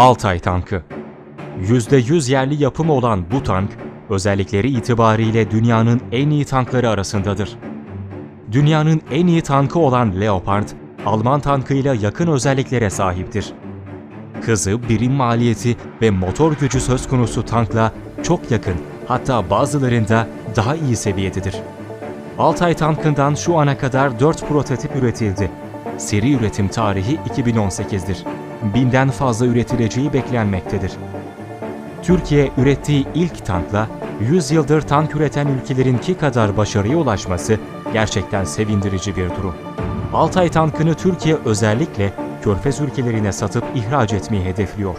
Altay tankı. %100 yerli yapım olan bu tank, özellikleri itibariyle dünyanın en iyi tankları arasındadır. Dünyanın en iyi tankı olan Leopard, Alman tankıyla yakın özelliklere sahiptir. Hızı, birim maliyeti ve motor gücü söz konusu tankla çok yakın, hatta bazılarında daha iyi seviyededir. Altay tankından şu ana kadar 4 prototip üretildi. Seri üretim tarihi 2018'dir. Binden fazla üretileceği beklenmektedir. Türkiye ürettiği ilk tankla 100 yıldır tank üreten ülkelerinki kadar başarıya ulaşması gerçekten sevindirici bir durum. Altay tankını Türkiye özellikle Körfez ülkelerine satıp ihraç etmeyi hedefliyor.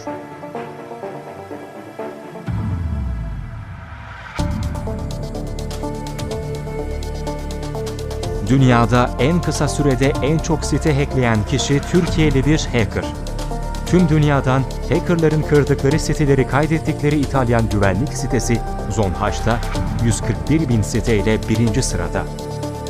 Dünyada en kısa sürede en çok site hackleyen kişi Türkiye'li bir hacker. Tüm dünyadan hackerların kırdıkları siteleri kaydettikleri İtalyan güvenlik sitesi Zonhash'ta 141 bin siteyle birinci sırada.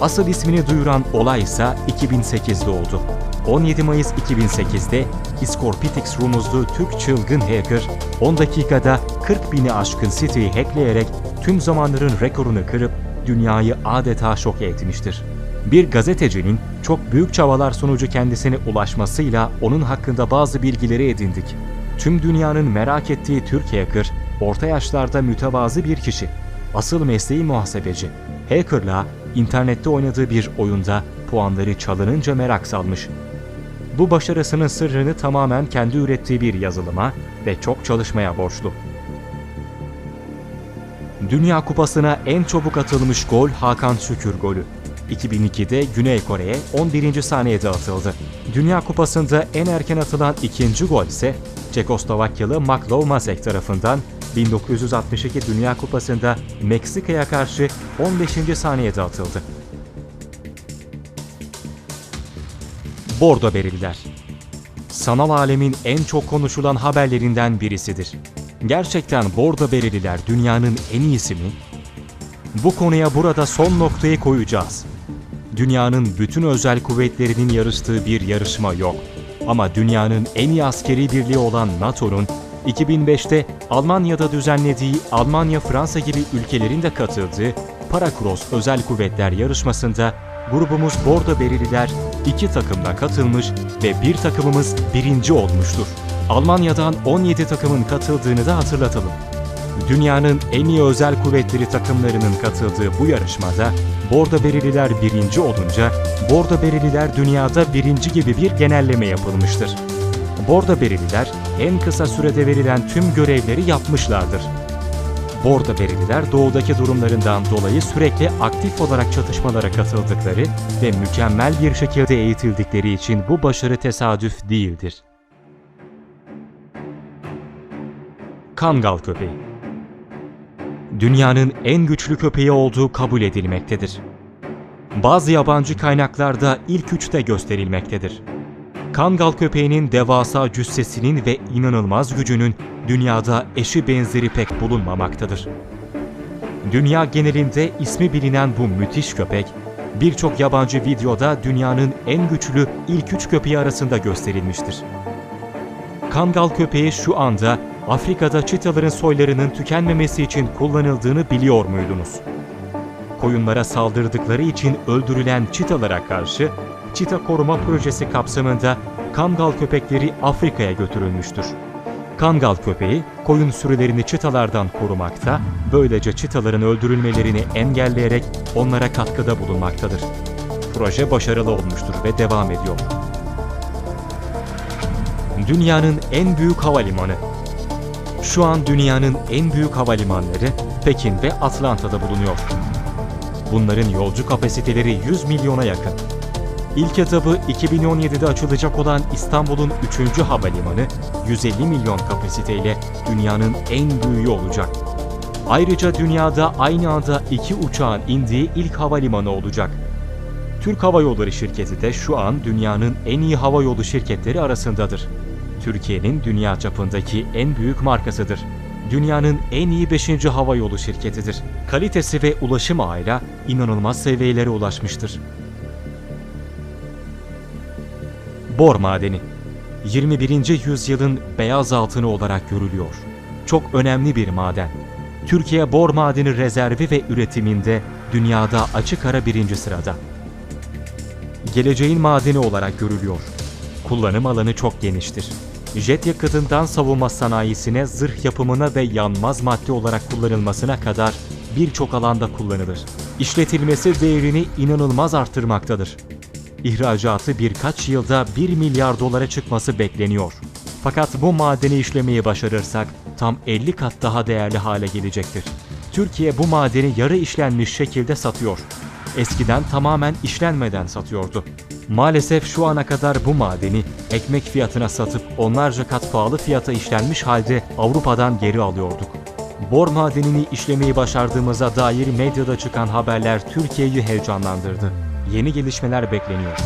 Asıl ismini duyuran olay ise 2008'de oldu. 17 Mayıs 2008'de Iscorpitix rumuzlu Türk çılgın hacker 10 dakikada 40 bini aşkın siteyi hackleyerek tüm zamanların rekorunu kırıp dünyayı adeta şok etmiştir. Bir gazetecinin çok büyük çabalar sonucu kendisine ulaşmasıyla onun hakkında bazı bilgileri edindik. Tüm dünyanın merak ettiği Türk hacker, orta yaşlarda mütevazı bir kişi. Asıl mesleği muhasebeci. Hacker'la internette oynadığı bir oyunda puanları çalınınca merak salmış. Bu başarısının sırrını tamamen kendi ürettiği bir yazılıma ve çok çalışmaya borçlu. Dünya Kupası'na en çabuk atılmış gol Hakan Şükür golü. 2002'de Güney Kore'ye 11. saniyede atıldı. Dünya Kupası'nda en erken atılan ikinci gol ise Çekoslovakyalı Maklov Masek tarafından 1962 Dünya Kupası'nda Meksika'ya karşı 15. saniyede atıldı. Bordo Berililer Sanal alemin en çok konuşulan haberlerinden birisidir. Gerçekten Bordo Berililer dünyanın en iyisi mi? Bu konuya burada son noktayı koyacağız. Dünyanın bütün özel kuvvetlerinin yarıştığı bir yarışma yok. Ama dünyanın en iyi askeri birliği olan NATO'nun 2005'te Almanya'da düzenlediği Almanya-Fransa gibi ülkelerin de katıldığı Paracross Özel Kuvvetler yarışmasında grubumuz Bordo Berililer iki takımla katılmış ve bir takımımız birinci olmuştur. Almanya'dan 17 takımın katıldığını da hatırlatalım. Dünyanın en iyi özel kuvvetleri takımlarının katıldığı bu yarışmada Bordo Berililer birinci olunca Bordo Berililer dünyada birinci gibi bir genelleme yapılmıştır. Bordo Berililer en kısa sürede verilen tüm görevleri yapmışlardır. Bordo Berililer doğudaki durumlarından dolayı sürekli aktif olarak çatışmalara katıldıkları ve mükemmel bir şekilde eğitildikleri için bu başarı tesadüf değildir. Kangal köpeği Dünyanın en güçlü köpeği olduğu kabul edilmektedir. Bazı yabancı kaynaklarda ilk üçte gösterilmektedir. Kangal köpeğinin devasa cüssesinin ve inanılmaz gücünün dünyada eşi benzeri pek bulunmamaktadır. Dünya genelinde ismi bilinen bu müthiş köpek, birçok yabancı videoda dünyanın en güçlü ilk üç köpeği arasında gösterilmiştir. Kangal köpeği şu anda Afrika'da çitaların soylarının tükenmemesi için kullanıldığını biliyor muydunuz? Koyunlara saldırdıkları için öldürülen çitalara karşı çita koruma projesi kapsamında Kangal köpekleri Afrika'ya götürülmüştür. Kangal köpeği koyun sürülerini çitalardan korumakta, böylece çitaların öldürülmelerini engelleyerek onlara katkıda bulunmaktadır. Proje başarılı olmuştur ve devam ediyor. Dünyanın en büyük havalimanı şu an dünyanın en büyük havalimanları Pekin ve Atlanta'da bulunuyor. Bunların yolcu kapasiteleri 100 milyona yakın. İlk etabı 2017'de açılacak olan İstanbul'un 3. havalimanı 150 milyon kapasiteyle dünyanın en büyüğü olacak. Ayrıca dünyada aynı anda iki uçağın indiği ilk havalimanı olacak. Türk Hava Yolları şirketi de şu an dünyanın en iyi hava yolu şirketleri arasındadır. Türkiye'nin dünya çapındaki en büyük markasıdır. Dünyanın en iyi 5. hava yolu şirketidir. Kalitesi ve ulaşım ağıyla inanılmaz seviyelere ulaşmıştır. Bor madeni 21. yüzyılın beyaz altını olarak görülüyor. Çok önemli bir maden. Türkiye bor madeni rezervi ve üretiminde dünyada açık ara birinci sırada. Geleceğin madeni olarak görülüyor. Kullanım alanı çok geniştir. Jet yakıtından savunma sanayisine, zırh yapımına ve yanmaz madde olarak kullanılmasına kadar birçok alanda kullanılır. İşletilmesi değerini inanılmaz arttırmaktadır. İhracatı birkaç yılda 1 milyar dolara çıkması bekleniyor. Fakat bu madeni işlemeyi başarırsak tam 50 kat daha değerli hale gelecektir. Türkiye bu madeni yarı işlenmiş şekilde satıyor. Eskiden tamamen işlenmeden satıyordu. Maalesef şu ana kadar bu madeni ekmek fiyatına satıp onlarca kat pahalı fiyata işlenmiş halde Avrupa'dan geri alıyorduk. Bor madenini işlemeyi başardığımıza dair medyada çıkan haberler Türkiye'yi heyecanlandırdı. Yeni gelişmeler bekleniyor.